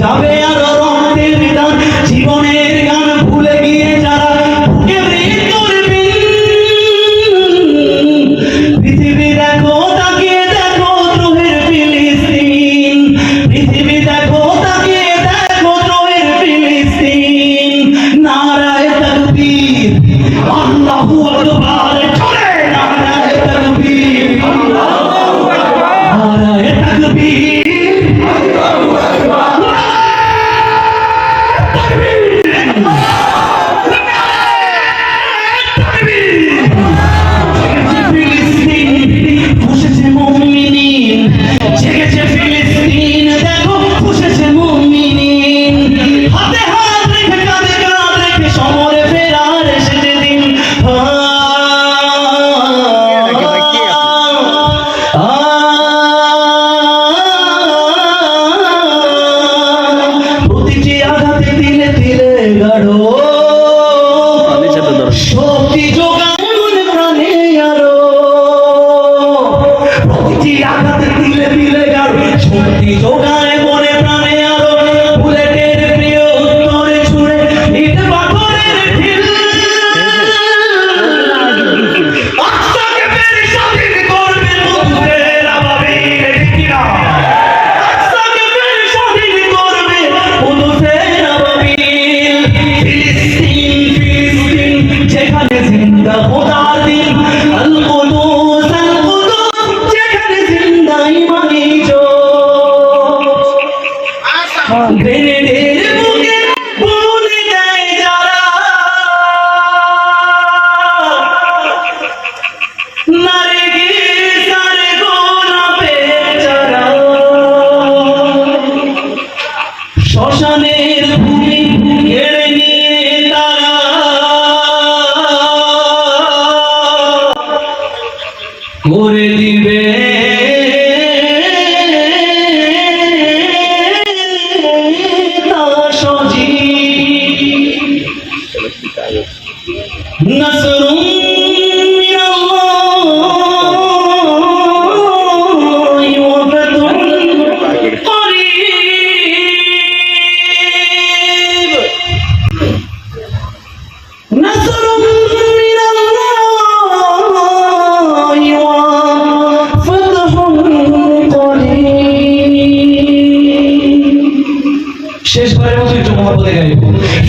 যাবে শক্তি যোগান প্রাণে আরও প্রতিটি আঘাতে দিলে দিলে গাড়ি। শক্তি যোগ இந்த বলে গেল